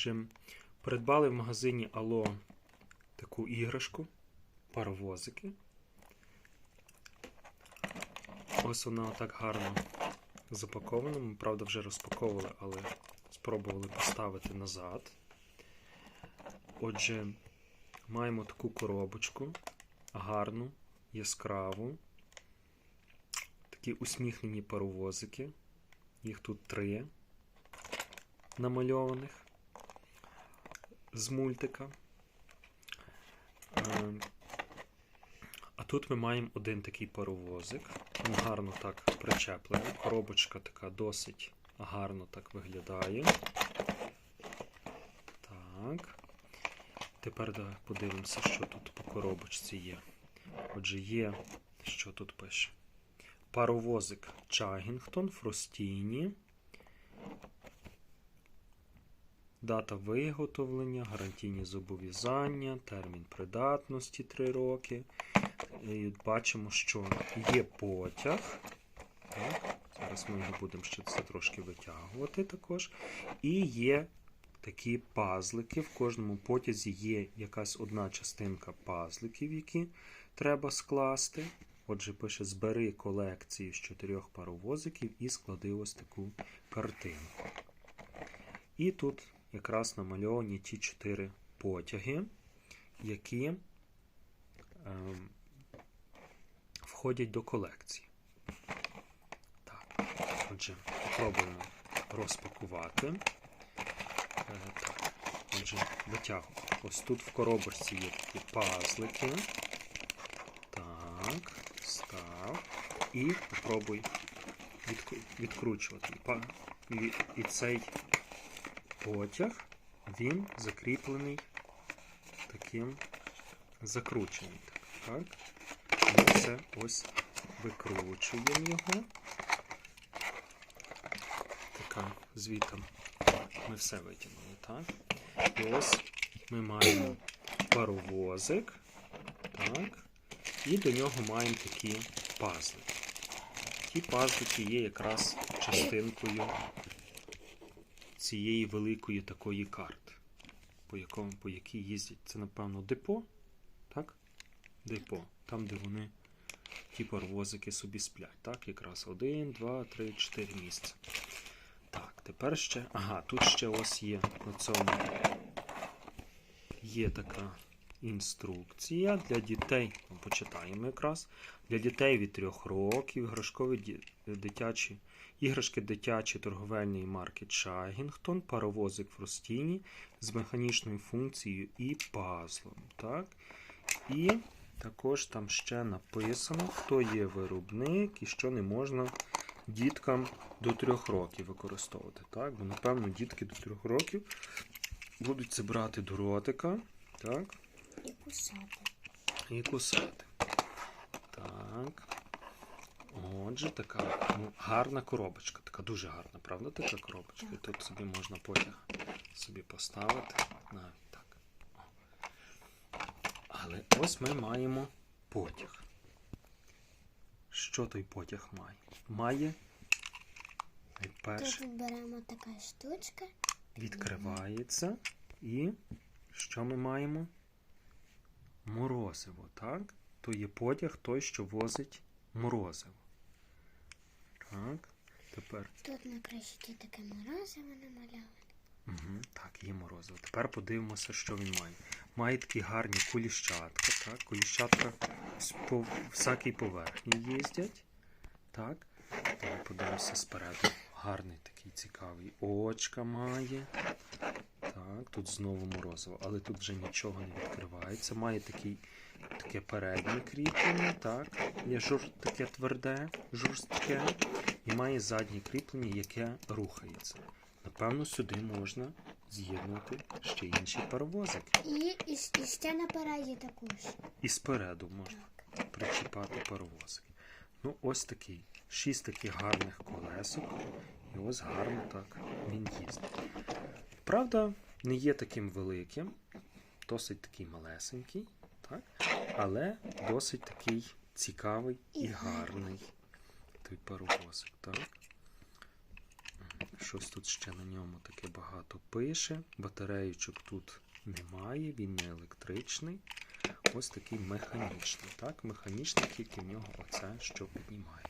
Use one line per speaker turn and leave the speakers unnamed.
Отже, придбали в магазині Ало таку іграшку, паровозики. Ось вона отак гарно запакована. Ми, правда, вже розпаковували, але спробували поставити назад. Отже, маємо таку коробочку, гарну, яскраву. Такі усміхнені паровозики. Їх тут три намальованих з мультика. Е, А тут ми маємо один такий паровозик. Він гарно так причеплений. Коробочка така досить гарно так виглядає. Так. Тепер подивимося, що тут по коробочці є. Отже, є, що тут пише. Паровозик Чагінгтон, Фростіні. Дата виготовлення, гарантійні зобов'язання, термін придатності 3 роки. І бачимо, що є потяг. Так, зараз ми його будемо ще це трошки витягувати також. І є такі пазлики. В кожному потязі є якась одна частинка пазликів, які треба скласти. Отже, пише: збери колекцію з чотирьох паровозиків і склади ось таку картинку. І тут якраз намальовані ті чотири потяги, які ем, входять до колекції. Так, отже, спробуємо розпакувати. Е, так, отже, витягуємо. Ось тут в коробочці є такі пазлики. Так, став. І попробуй відкручувати. І цей потяг, він закріплений таким закрученим. Так? Ми це ось викручуємо його. Така звітом ми все витягнули, так? І ось ми маємо паровозик, так? І до нього маємо такі пазлики. Ті пазлики є якраз частинкою цієї великої такої карти, по, якому, по якій їздять. Це, напевно, депо, так? Депо. Там, де вони, ті паровозики собі сплять. Так, якраз один, два, три, чотири місця. Так, тепер ще. Ага, тут ще ось є на цьому. Є така інструкція для дітей. Почитаємо якраз. Для дітей від 3 років іграшкові дитячі іграшки дитячі торговельної марки Чагінгтон, паровозик Фростіні з механічною функцією і пазлом. Так? І також там ще написано, хто є виробник і що не можна діткам до 3 років використовувати. Так? Бо, напевно, дітки до 3 років будуть це брати до ротика. Так?
і кусати.
І кусати. Так. Отже, така ну, гарна коробочка. Така дуже гарна, правда, така коробочка? І тут собі можна потяг собі поставити. Навіть так. Але ось ми маємо потяг. Що той потяг має? Має найперше
Тут беремо така штучка.
відкривається. І що ми маємо? Морозиво, так? То є потяг той, що возить морозиво. Так. Тепер.
Тут на кришці таке морозиво намальоване.
Угу, так, є морозиво. Тепер подивимося, що він має. Має такі гарні куліщатка, так? Куліщатка з по всякій поверхні їздять. Так. Давай подивимося спереду. Гарний такий цікавий очка має. Так, тут знову морозиво, але тут вже нічого не відкривається. Має такий, таке переднє кріплення, так. Є жур, таке тверде, жорстке. І має заднє кріплення, яке рухається. Напевно, сюди можна з'єднувати ще інші паровозики.
І, і, і ще на параді також.
І спереду можна
Так.
причіпати паровозики. Ну, ось такий. Шість таких гарних колесок. І ось гарно так він їздить. Правда, не є таким великим, досить такий малесенький, так? але досить такий цікавий
і
гарний той паровозик. Так? Щось тут ще на ньому таке багато пише. Батареючок тут немає, він не електричний. Ось такий механічний. Так, механічний, тільки в нього оце, що піднімається.